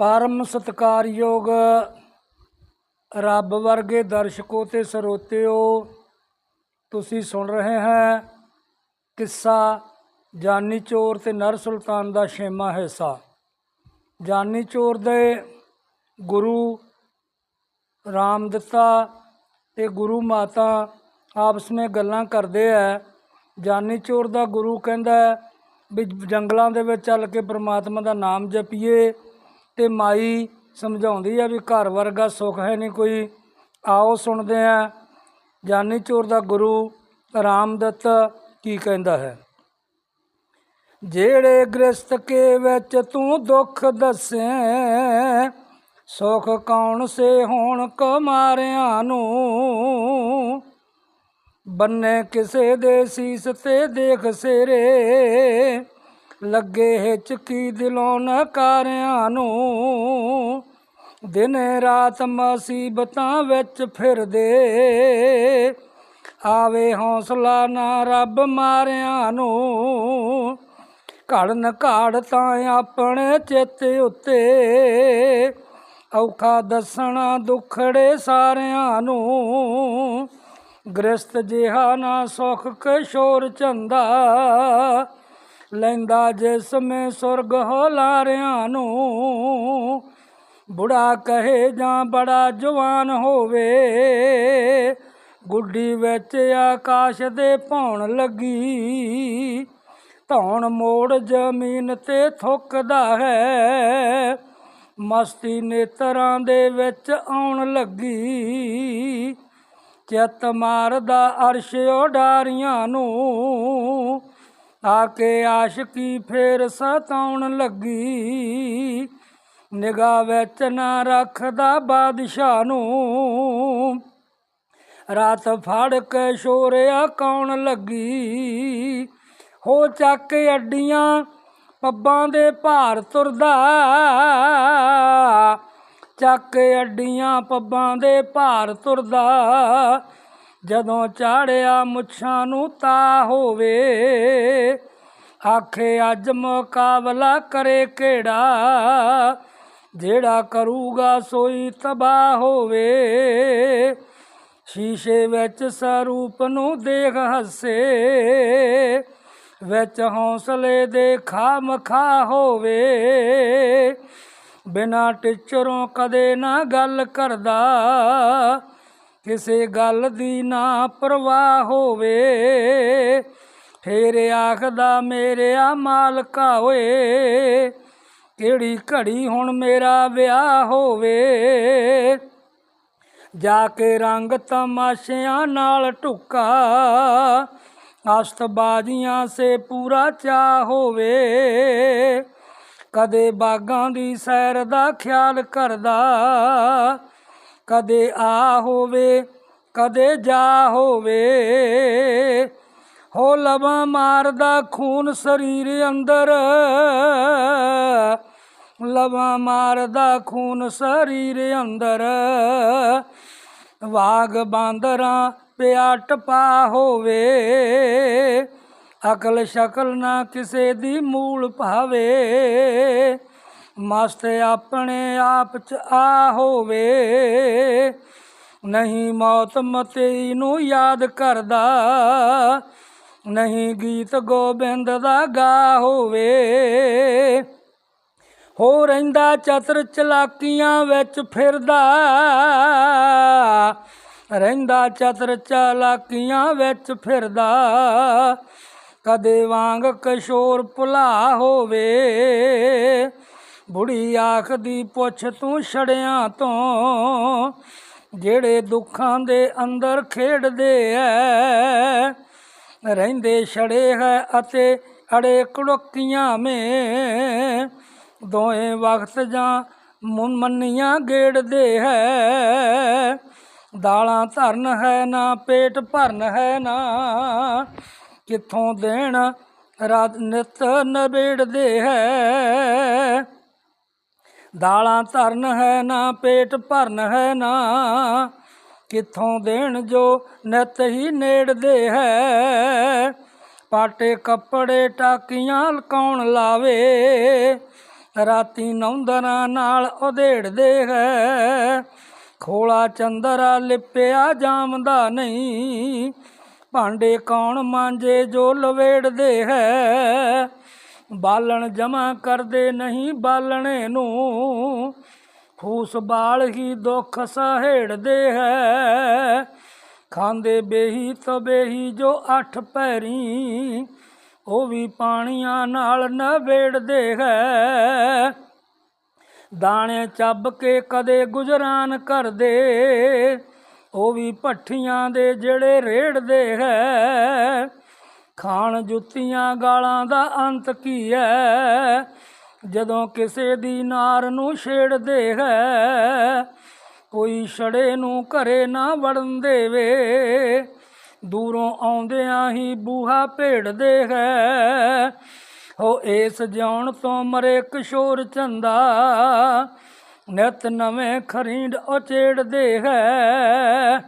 ਪਰਮ ਸਤਿਕਾਰਯੋਗ ਰੱਬ ਵਰਗੇ ਦਰਸ਼ਕੋ ਤੇ ਸਰੋਤਿਓ, ਤੁਸੀਂ ਸੁਣ ਰਹੇ ਹੈ ਕਿੱਸਾ ਜਾਨੀ ਚੋਰ ਤੇ ਨਰ ਸੁਲਤਾਨ ਦਾ ਛੇਵਾਂ ਹਿੱਸਾ। ਜਾਨੀ ਚੋਰ ਦੇ ਗੁਰੂ ਰਾਮ ਦਿੱਤਾ ਤੇ ਗੁਰੂ ਮਾਤਾ ਆਪਸ ਵਿੱਚ ਗੱਲਾਂ ਕਰਦੇ ਆ ਜਾਨੀ ਚੋਰ ਦਾ ਗੁਰੂ ਕਹਿੰਦਾ ਵੀ ਜੰਗਲਾਂ ਦੇ ਵਿੱਚ ਚੱਲ ਕੇ ਪ੍ਰਮਾਤਮਾ ਦਾ ਨਾਮ ਜਪੀਏ। ਤੇ ਮਾਈ ਸਮਝਾਉਂਦੀ ਆ ਵੀ ਘਰ ਵਰਗਾ ਸੁੱਖ ਹੈ ਨਹੀਂ ਕੋਈ। ਆਓ ਸੁਣਦੇ ਆ, ਜਾਨੀ ਚੋਰ ਦਾ ਗੁਰੂ ਰਾਮਦੱਤ ਕੀ ਕਹਿੰਦਾ ਹੈ? ਜਿਹੜੇ ਗ੍ਰਸਤ ਕੇ ਵਿੱਚ ਤੂੰ ਦੁੱਖ ਦੱਸੇ, ਸੁਖ ਕੌਣ ਸੇ ਹੋਣ ਕਮਾਰਿਆਂ ਨੂੰ? ਬੰਨੇ ਕਿਸੇ ਦੇ ਸੀਸ ਤੇ ਦੇਖ ਸੇਰੇ ਲੱਗੇ ਹਿਚਕੀ ਦਿਲੋਂ ਨਕਾਰਿਆਂ ਨੂੰ? ਦਿਨ ਰਾਤ ਮੁਸੀਬਤਾਂ ਵਿੱਚ ਫਿਰਦੇ। ਆਵੇ ਹੌਸਲਾ ਨਾ ਰੱਬ ਮਾਰਿਆਂ ਨੂੰ। ਘੜਨ ਘਾੜ ਤਾਂ ਆਪਣੇ ਚਿੱਤ ਉੱਤੇ। ਔਖਾ ਦੱਸਣਾ ਦੁਖੜੇ ਸਾਰਿਆਂ ਨੂੰ। ਗ੍ਰਸਤ ਜਿਹਾ ਨਾ ਸੁਖ ਕਿਸ਼ੋਰ ਚੰਦਾ। ਲੈਂਦਾ ਜਿਸਮੇ ਸੁਰਗ ਹੋ ਲਾਰਿਆਂ ਨੂੰ। ਬੁੜਾ ਕਹੇ ਜਾਂ ਬੜਾ ਜਵਾਨ ਹੋਵੇ, ਗੁੱਡੀ ਵਿੱਚ ਆਕਾਸ਼ ਦੇ ਭੌਣ ਲੱਗੀ। ਧੌਣ ਮੋੜ ਜ਼ਮੀਨ ਤੇ ਥੁੱਕਦਾ ਹੈ, ਮਸਤੀ ਨੇਤਰਾਂ ਦੇ ਵਿੱਚ ਆਉਣ ਲੱਗੀ। ਚਿੱਤ ਮਾਰਦਾ ਅਰਸ਼ ਉਡਾਰੀਆਂ ਨੂੰ ਆ ਕੇ ਆਸ਼ਕੀ ਫੇਰ ਸਤਾਉਣ ਲੱਗੀ। ਨਿਗਾਹ ਵਿੱਚ ਨਾ ਰੱਖਦਾ ਬਾਦਸ਼ਾਹ ਨੂੰ। ਰਾਤ ਫੜ ਕੇ ਸ਼ੋਰਿਆ ਕੌਣ ਲੱਗੀ। ਹੋ ਚੱਕ ਅੱਡੀਆਂ ਪੱਬਾਂ ਦੇ ਭਾਰ ਤੁਰਦਾ। ਚੱਕ ਅੱਡੀਆਂ ਪੱਬਾਂ ਦੇ ਭਾਰ ਤੁਰਦਾ। ਜਦੋਂ ਚਾੜਿਆ ਮੁੱਛਾਂ ਨੂੰ ਤਾ ਹੋਵੇ। ਆਖੇ ਅੱਜ ਮੁਕਾਬਲਾ ਕਰੇ ਕਿਹੜਾ? ਜਿਹੜਾ ਕਰੂਗਾ ਸੋਈ ਤਬਾਹ ਹੋਵੇ। ਸ਼ੀਸ਼ੇ ਵਿੱਚ ਸਰੂਪ ਨੂੰ ਦੇਖ ਹੱਸੇ। ਵਿੱਚ ਹੌਸਲੇ ਦੇ ਖਾਮਖਾ ਹੋਵੇ। ਬਿਨਾ ਟਿਚਰੋਂ ਕਦੇ ਨਾ ਗੱਲ ਕਰਦਾ। ਕਿਸੇ ਗੱਲ ਦੀ ਨਾ ਪਰਵਾਹ ਹੋਵੇ। ਫੇਰ ਆਖਦਾ, ਮੇਰਿਆ ਮਾਲਕਾ ਓਏ, ਕਿਹੜੀ ਘੜੀ ਹੁਣ ਮੇਰਾ ਵਿਆਹ ਹੋਵੇ? ਜਾ ਕੇ ਰੰਗ ਤਮਾਸ਼ਿਆਂ ਨਾਲ ਢੁੱਕਾ, ਅਸਤਬਾਜ਼ੀਆਂ ਸੇ ਪੂਰਾ ਚਾ ਹੋਵੇ। ਕਦੇ ਬਾਗਾਂ ਦੀ ਸੈਰ ਦਾ ਖਿਆਲ ਕਰਦਾ ਕਦੇ ਆ ਹੋਵੇ, ਕਦੇ ਜਾ ਹੋਵੇ। ਹੋ ਲਵਾ ਮਾਰਦਾ ਖੂਨ ਸਰੀਰ ਅੰਦਰ। ਲਵਾ ਮਾਰਦਾ ਖੂਨ ਸਰੀਰ ਅੰਦਰ। ਵਾਗ ਬਾਂਦਰਾਂ ਪਿਆ ਟਪਾ ਹੋਵੇ। ਅਕਲ ਸ਼ਕਲ ਨਾ ਕਿਸੇ ਦੀ ਮੂਲ ਭਾਵੇ। ਮਸਤ ਆਪਣੇ ਆਪ ਚ ਆ ਹੋਵੇ, ਨਹੀਂ ਮੌਤ ਮਤੇ ਨੂੰ ਯਾਦ ਕਰਦਾ, ਨਹੀਂ ਗੀਤ ਗੋਬਿੰਦ ਦਾ ਗਾ ਹੋਵੇ। ਹੋ ਰਹਿੰਦਾ ਚਤਰ ਚਲਾਕੀਆਂ ਵਿੱਚ ਫਿਰਦਾ, ਰਹਿੰਦਾ ਚਤਰ ਚਲਾਕੀਆਂ ਵਿੱਚ ਫਿਰਦਾ। ਕਦੇ ਵਾਂਗ ਕਿਸ਼ੋਰ ਭੁਲਾ ਹੋਵੇ ਬੁੜੀ ਆਖਦੀ, ਪੁੱਛ ਤੂੰ ਛੜਿਆਂ ਤੋਂ ਜਿਹੜੇ ਦੁੱਖਾਂ ਦੇ ਅੰਦਰ ਖੇਡਦੇ ਐ? ਰਹਿੰਦੇ ਛੜੇ ਹੈ ਅਤੇ ਅੜੇ ਕੜੋਕੀਆਂ ਮੇ। ਦੋਏ ਵਕਤ ਜਾਂ ਮੁੰ- ਮੰਨੀਆਂ ਗੇੜਦੇ ਹੈ। ਦਾਲਾਂ ਧਰਨ ਹੈ ਨਾ, ਪੇਟ ਭਰਨ ਹੈ ਨਾ। ਕਿੱਥੋਂ ਦੇਣ ਰਾਤ ਨਿਤ ਨਵੇੜਦੇ ਹੈ? ਦਾਲਾਂ ਧਰਨ ਹੈ ਨਾ, ਪੇਟ ਭਰਨ ਹੈ ਨਾ। ਕਿੱਥੋਂ ਦੇਣ ਜੋ ਨਿਤ ਹੀ ਨੇੜਦੇ ਹੈ। ਪਾਟੇ ਕੱਪੜੇ ਟਾਕੀਆਂ ਲਕਾਉਣ ਲਾਵੇ। ਰਾਤੀ ਨੌਂਦਰਾਂ ਨਾਲ ਉਧੇੜਦੇ ਹੈ। ਖੋਲਾ ਚੰਦਰਾ ਲਿਪਿਆ ਜਾਮਦਾ ਨਹੀਂ। ਭਾਂਡੇ ਕੌਣ ਮਾਂਜੇ ਜੋ ਲਵੇੜਦੇ ਹੈ। ਬਾਲਣ ਜਮਾ ਕਰਦੇ ਨਹੀਂ ਬਾਲਣੇ ਨੂੰ। ਫੂਸ ਬਾਲ ਹੀ ਦੁੱਖ ਸਹੇੜਦੇ ਹੈ। ਖਾਂਦੇ ਬੇਹੀ ਤਬੇਹੀ ਜੋ ਅੱਠ ਪੈਰੀ, ਉਹ ਵੀ ਪਾਣੀਆਂ ਨਾਲ ਨਵੇੜਦੇ ਹੈ। ਦਾਣੇ ਚੱਬ ਕੇ ਕਦੇ ਗੁਜਰਾਨ ਕਰਦੇ, ਉਹ ਵੀ ਭੱਠੀਆਂ ਦੇ ਜਿਹੜੇ ਰੇੜਦੇ ਹੈ। ਖਾਣ ਜੁੱਤੀਆਂ ਗਾਲਾਂ ਦਾ ਅੰਤ ਕੀ ਹੈ ਜਦੋਂ ਕਿਸੇ ਦੀ ਨਾਰ ਨੂੰ ਛੇੜਦੇ ਹੈ, ਕੋਈ ਛੜੇ ਨੂੰ ਘਰੇ ਨਾ ਵੜਨ ਦੇਵੇ, ਦੂਰੋਂ ਆਉਂਦਿਆਂ ਹੀ ਬੂਹਾ ਭੇੜਦੇ ਹੈ। ਹੋ ਇਸ ਜਿਉਣ ਤੋਂ ਮਰੇ ਕਿਸ਼ੋਰ ਚੰਦਾ, ਨਿਤ ਨਵੇਂ ਖਰੀਂਡ ਉਚੇੜਦੇ ਹੈ।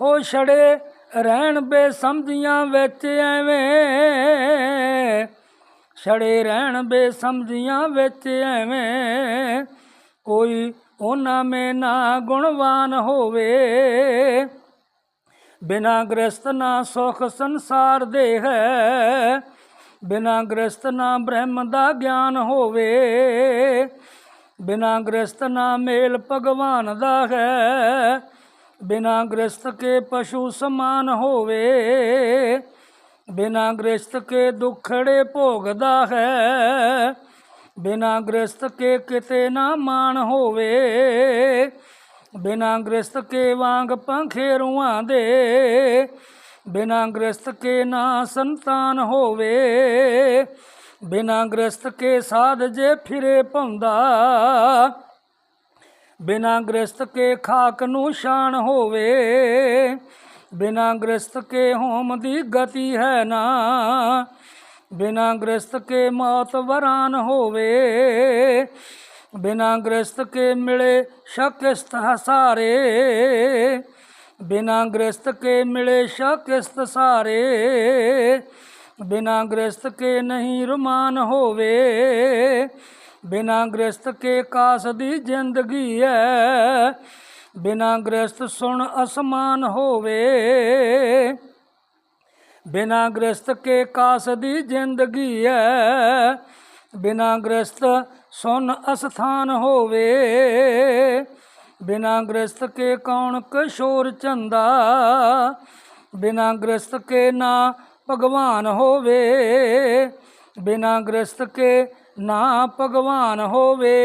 ਉਹ ਛੜੇ ਰਹਿਣ ਬੇਸਮਝੀਆਂ ਵਿੱਚ ਐਵੇਂ। ਛੜੇ ਰਹਿਣ ਬੇਸਮਝੀਆਂ ਵਿੱਚ ਐਵੇਂ। ਕੋਈ ਉਹਨਾਂ ਮੇ ਨਾ ਗੁਣਵਾਨ ਹੋਵੇ। ਬਿਨਾ ਗ੍ਰਸਤ ਨਾ ਸੁਖ ਸੰਸਾਰ ਦੇ ਹੈ ਬਿਨਾ ਗ੍ਰਸਤ ਨਾ ਬ੍ਰਹਮ ਦਾ ਗਿਆਨ ਹੋਵੇ। ਬਿਨਾ ਗ੍ਰਸਤ ਨਾ ਮੇਲ ਭਗਵਾਨ ਦਾ ਹੈ। ਬਿਨਾ ਗ੍ਰਸਤ ਕੇ ਪਸ਼ੂ ਸਮਾਨ ਹੋਵੇ, ਬਿਨਾ ਗ੍ਰਸਤ ਕੇ ਦੁਖੜੇ ਭੋਗਦਾ ਹੈ, ਬਿਨਾ ਗ੍ਰਸਤ ਕੇ ਕਿਤੇ ਨਾ ਮਾਣ ਹੋਵੇ, ਬਿਨਾ ਗ੍ਰਸਤ ਕੇ ਵਾਂਗ ਪੰਖੇਰੂਆਂ ਦੇ, ਬਿਨਾ ਗ੍ਰਸਤ ਕੇ ਨਾ ਸੰਤਾਨ ਹੋਵੇ, ਬਿਨਾ ਗ੍ਰਸਤ ਕੇ ਸਾਧ ਜੇ ਫਿਰੇ ਭੰਦਾ ਬਿਨਾ ਗ੍ਰਸਤ ਕੇ ਖਾਕ ਨੂੰ ਸ਼ਾਨ ਹੋਵੇ, ਬਿਨਾ ਗ੍ਰਸਤ ਕੇ ਹੋਮ ਦੀ ਗਤੀ ਹੈ ਨਾ, ਬਿਨਾ ਗ੍ਰਸਤ ਕੇ ਮੌਤ ਵਰਾਨ ਹੋਵੇ, ਬਿਨਾ ਗ੍ਰਸਤ ਕੇ ਮਿਲੇ ਸ਼ਕਿਸਤ ਹਸਾਰੇ, ਬਿਨਾ ਗ੍ਰਸਤ ਕੇ ਮਿਲੇ ਸ਼ਕਿਸਤ ਸਾਰੇ, ਬਿਨਾ ਗ੍ਰਸਤ ਕੇ ਨਹੀਂ ਰਮਾਨ ਹੋਵੇ ਬਿਨਾ ਗ੍ਰਸਤ ਕੇ ਕਾਸ ਦੀ ਜ਼ਿੰਦਗੀ ਹੈ ਬਿਨਾ ਗ੍ਰਸਤ ਸੁਣ ਅਸਮਾਨ ਹੋਵੇ। ਬਿਨਾ ਗ੍ਰਸਤ ਕੇ ਕਾਸ ਦੀ ਜ਼ਿੰਦਗੀ ਹੈ ਬਿਨਾ ਗ੍ਰਸਤ ਸੁਨ ਅਸਥਾਨ ਹੋਵੇ। ਬਿਨਾ ਗ੍ਰਸਤ ਕੇ ਕੌਣ ਕਿਸ਼ੋਰ ਚੰਦਾ। ਬਿਨਾ ਗ੍ਰਸਤ ਕੇ ਨਾ ਭਗਵਾਨ ਹੋਵੇ। ਬਿਨਾ ਗ੍ਰਸਤ ਕੇ ਨਾ ਭਗਵਾਨ ਹੋਵੇ।